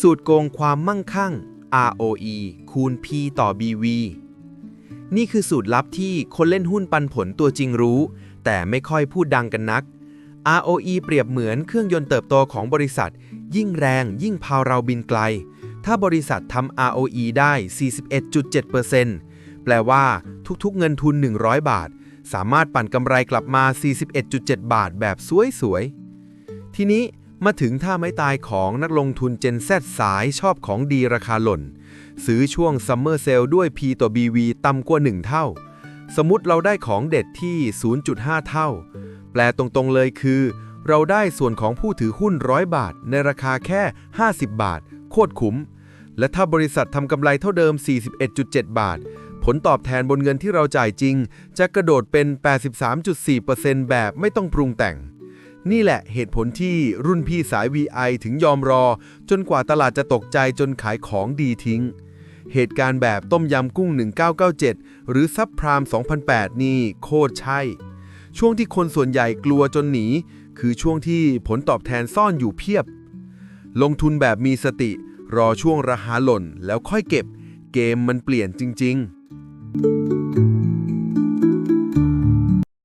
สูตรโกงความมั่งคั่ง ROE คูณ P ต่อ BV นี่คือสูตรลับที่คนเล่นหุ้นปันผลตัวจริงรู้ แต่ไม่ค่อยพูดดังกันนัก ROE เปรียบเหมือนเครื่องยนต์เติบโตของบริษัท ยิ่งแรงยิ่งพาเราบินไกล ถ้าบริษัททำ ROE ได้ 41.7%แปลว่าทุกๆเงินทุน 100 บาท สามารถปั่นกำไรกลับมา 41.7 บาทแบบสวยๆ ทีนี้ มาถึงท่าไม้ตายของนักลงทุน Gen Z สายชอบของดีราคาหล่น ซื้อช่วง Summer Sale ด้วย P ต่อ BV ต่ำกว่า 1 เท่า สมมติเราได้ของเด็ดที่ 0.5 เท่า แปลตรงๆเลยคือ เราได้ส่วนของผู้ถือหุ้น 100 บาท ในราคาแค่ 50 บาท โคตรคุ้ม และถ้าบริษัททำกำไรเท่าเดิม 41.7 บาท ผลตอบแทนบนเงินที่เราจ่ายจริง จะกระโดดเป็น 83.4%แบบไม่ต้องปรุงแต่ง นี่แหละเหตุผลที่รุ่นพี่สาย VI ถึงยอมรอ จนกว่าตลาดจะตกใจจนขายของดีทิ้ง เหตุการณ์แบบต้มยำกุ้ง 1997 หรือซับพราม2008 นี่โคตรใช่ ช่วงที่คนส่วนใหญ่กลัวจนหนี คือช่วงที่ผลตอบแทนซ่อนอยู่เพียบ ลงทุนแบบมีสติ รอช่วงราคาหล่นแล้วค่อยเก็บ เกมมันเปลี่ยนจริง ๆ